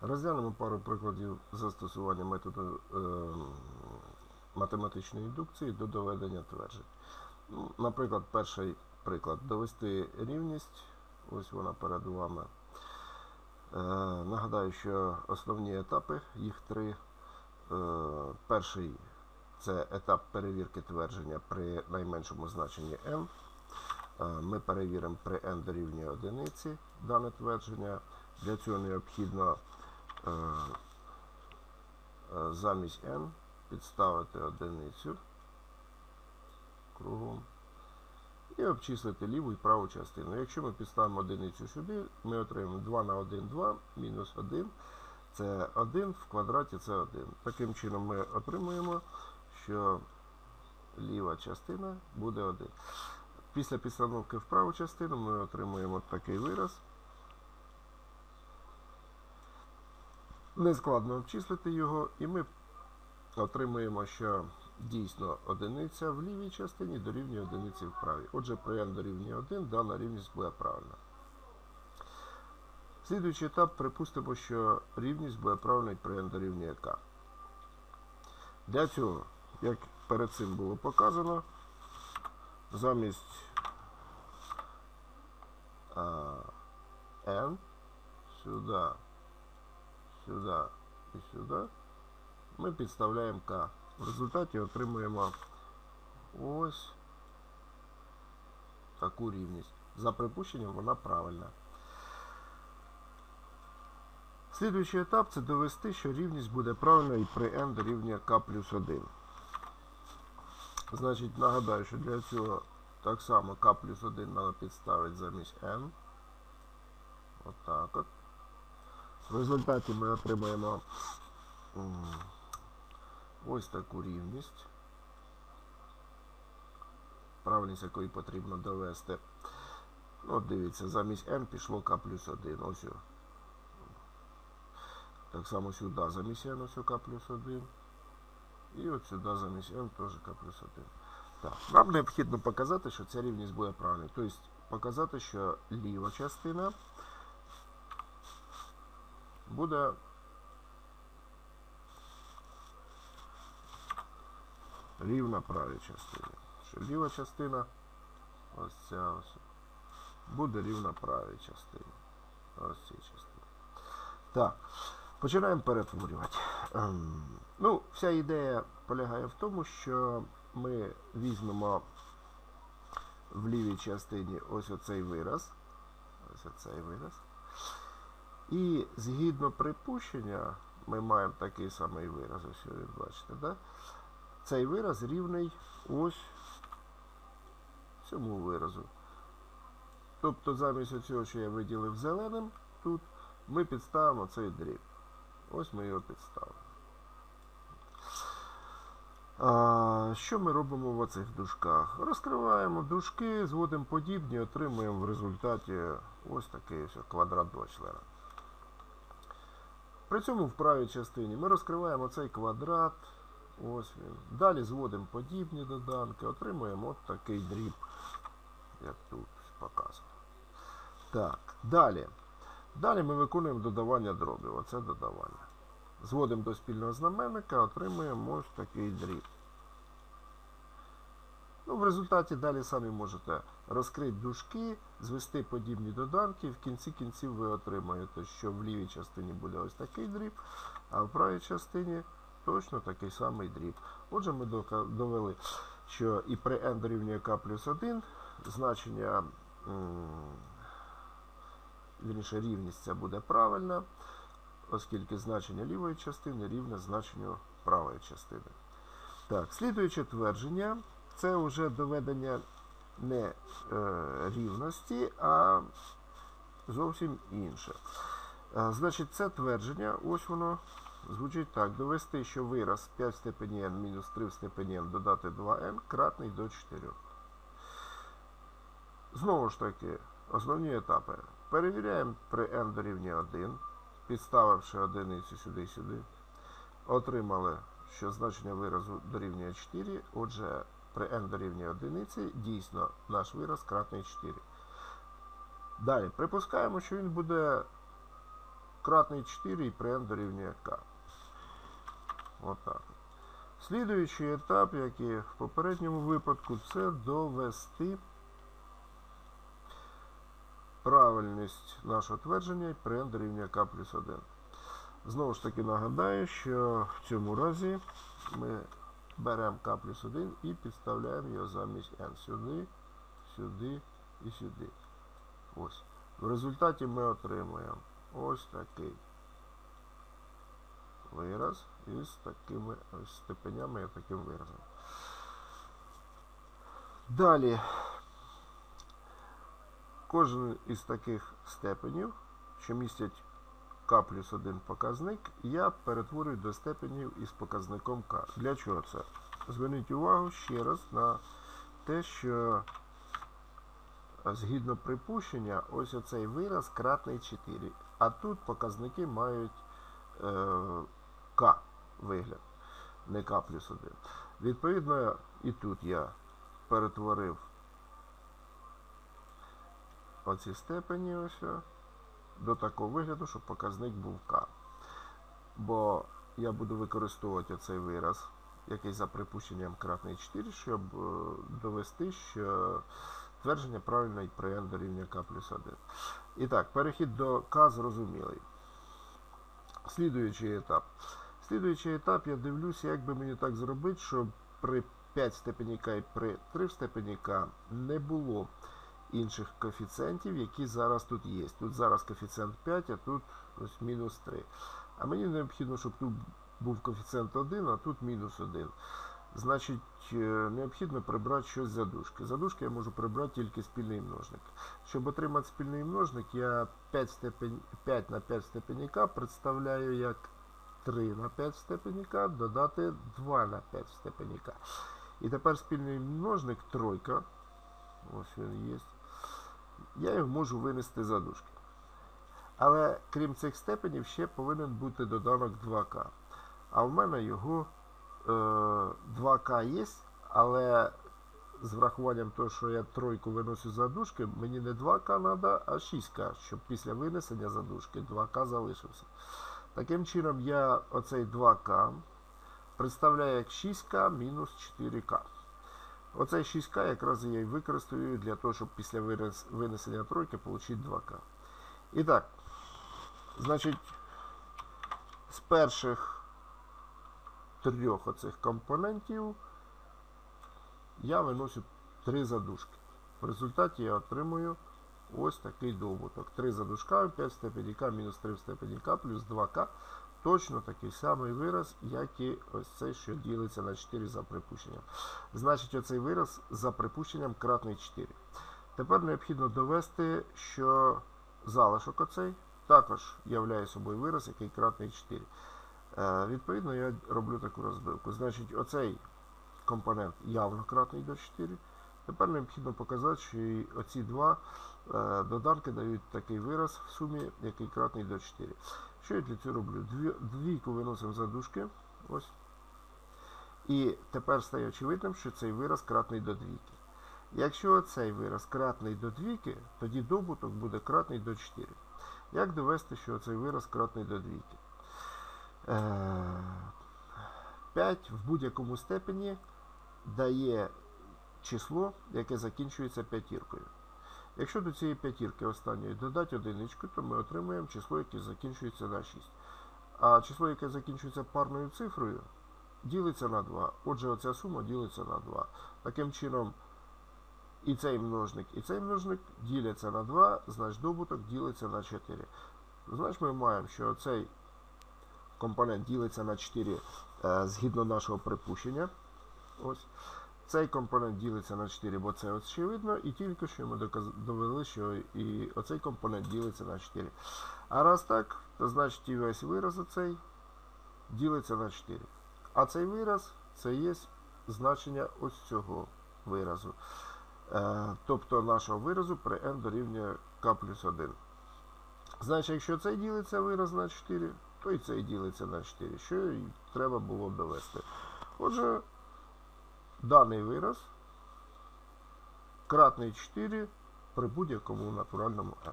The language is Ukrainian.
Розглянемо пару прикладів застосування методу е, математичної індукції до доведення тверджень. Ну, Наприклад, перший приклад довести рівність. Ось вона перед вами. Е, нагадаю, що основні етапи, їх три. Е, перший це етап перевірки твердження при найменшому значенні n. Е, Ми перевіримо при n дорівнює одиниці дане твердження. Для цього необхідно замість n підставити одиницю кругом і обчислити ліву і праву частину. Якщо ми підставимо одиницю сюди, ми отримаємо 2 на 1 2 мінус 1. Це 1 в квадраті це 1. Таким чином ми отримуємо, що ліва частина буде 1. Після підстановки в праву частину ми отримуємо такий вираз. Нескладно обчислити його, і ми отримуємо, що дійсно одиниця в лівій частині дорівнює одиниці в правій. Отже, при n дорівнює 1 дана рівність буде правильна. Слідуючий етап припустимо, що рівність буде правильною при n дорівнює k. Для цього, як перед цим було показано, замість а, n сюди, сюди і сюди ми підставляємо k. В результаті отримуємо ось таку рівність. За припущенням вона правильна. Слідуючий етап це довести, що рівність буде правильною при n дорівнює k плюс 1. Значить, нагадаю, що для цього так само k плюс 1 треба підставити замість n. Отак от. В результаті ми отримаємо ось таку рівність. Правильність якої потрібно довести. Ну, От дивіться, замість n пішло k плюс 1. Ось. Так само сюди замість n ось k плюс 1. І от сюди замість n теж k плюс 1. Так, нам необхідно показати, що ця рівність буде правильною. Тобто показати, що ліва частина буде рівна правій частині. Що ліва частина, ось ця ось, буде рівна правій частині. Ось цій частині. Так, починаємо перетворювати. Ем, Ну, вся ідея полягає в тому, що ми візьмемо в лівій частині ось оцей вираз. Ось оцей вираз. І згідно припущення, ми маємо такий самий вираз, ось ви бачите, да? цей вираз рівний ось цьому виразу. Тобто замість цього, що я виділив зеленим тут, ми підставимо цей дріб. Ось ми його підставимо. А, що ми робимо в оцих дужках? Розкриваємо дужки, зводимо подібні, отримуємо в результаті ось такий ось квадрат два члена. При цьому в правій частині ми розкриваємо цей квадрат. Ось він. Далі зводимо подібні доданки, отримуємо от такий дріб, як тут показано. Так, далі. Далі ми виконуємо додавання дробів. Оце додавання. Зводимо до спільного знаменника, отримуємо ось такий дріб. Ну, в результаті далі самі можете розкрити дужки, звести подібні доданки. В кінці кінців ви отримаєте, що в лівій частині буде ось такий дріб, а в правій частині точно такий самий дріб. Отже, ми довели, що і при n дорівнює k плюс 1 значення, вірніше, рівність це буде правильна, оскільки значення лівої частини рівне значенню правої частини. Так, слідуюче твердження це вже доведення не е, рівності, а зовсім інше. Е, значить, це твердження, ось воно звучить так. Довести, що вираз 5 в степені n мінус 3 в степені n додати 2n кратний до 4. Знову ж таки, основні етапи. Перевіряємо при n дорівнює 1, підставивши одиницю сюди і сюди. Отримали, що значення виразу дорівнює 4. Отже, при n дорівнює 1 дійсно наш вираз кратний 4. Далі, припускаємо, що він буде кратний 4 і при n дорівнює k. Отак. Слідуючий етап, як і в попередньому випадку, це довести правильність нашого твердження при n дорівнює k плюс 1. Знову ж таки нагадаю, що в цьому разі ми беремо k плюс 1 і підставляємо його замість n сюди, сюди і сюди. Ось. В результаті ми отримуємо ось такий вираз із такими степенями і таким виразом. Далі кожен із таких степенів, що містять k плюс 1 показник, я перетворюю до степенів із показником k. Для чого це? Зверніть увагу ще раз на те, що згідно припущення, ось оцей вираз кратний 4. А тут показники мають е, k вигляд, не k плюс 1. Відповідно, і тут я перетворив оці степені ось до такого вигляду, щоб показник був k. Бо я буду використовувати цей вираз, який за припущенням кратний 4, щоб е, довести, що твердження правильно і при n дорівнює k плюс 1. І так, перехід до k зрозумілий. Слідуючий етап. Слідуючий етап я дивлюся, як би мені так зробити, щоб при 5 степені k і при 3 в степені k не було інших коефіцієнтів, які зараз тут є. Тут зараз коефіцієнт 5, а тут ось мінус 3. А мені необхідно, щоб тут був коефіцієнт 1, а тут мінус 1. Значить, е, необхідно прибрати щось з задушки. Задушки я можу прибрати тільки спільний множник. Щоб отримати спільний множник, я 5, степень, 5 на 5 в степені k представляю як 3 на 5 в степені k, додати 2 на 5 в степені k. І тепер спільний множник тройка. Ось він є. Я його можу винести за дужки. Але крім цих степенів, ще повинен бути доданок 2К. А в мене його е, 2К є, але з врахуванням того, що я тройку виносю за дужки, мені не 2К треба, а 6К, щоб після винесення за дужки 2К залишився. Таким чином, я оцей 2К представляю як 6К мінус 4К. Оцей 6К якраз я і використаю для того, щоб після винесення тройки отримати 2К. І так, значить, з перших трьох оцих компонентів я виносю три задушки. В результаті я отримую ось такий добуток. 3 задушка, 5 в степені К, мінус 3 в степені К, плюс 2К. Точно такий самий вираз, як і ось цей, що ділиться на 4 за припущенням. Значить, оцей вираз за припущенням кратний 4. Тепер необхідно довести, що залишок оцей також являє собою вираз, який кратний 4. Е, відповідно, я роблю таку розбивку. Значить, оцей компонент явно кратний до 4. Тепер необхідно показати, що оці два е, доданки дають такий вираз в сумі, який кратний до 4. Що я для цього роблю? Двійку виносимо за дужки. І тепер стає очевидним, що цей вираз кратний до двійки. Якщо цей вираз кратний до двійки, тоді добуток буде кратний до 4. Як довести, що цей вираз кратний до двійки? 5 е, в будь-якому степені дає число, яке закінчується п'ятіркою. Якщо до цієї п'ятірки останньої додати одиничку, то ми отримуємо число, яке закінчується на 6. А число, яке закінчується парною цифрою, ділиться на 2. Отже, оця сума ділиться на 2. Таким чином, і цей множник, і цей множник діляться на 2, значить добуток ділиться на 4. Значить, ми маємо, що цей компонент ділиться на 4 е, згідно нашого припущення. Ось. Цей компонент ділиться на 4, бо це очевидно, і тільки що ми довели, що і оцей компонент ділиться на 4. А раз так, то значить і весь вираз оцей ділиться на 4. А цей вираз це є значення ось цього виразу. Е, тобто нашого виразу при n дорівнює k плюс 1. Значить, якщо цей ділиться вираз на 4, то і цей ділиться на 4, що і треба було довести. Отже, даний вираз кратний 4 при будь-якому натуральному n.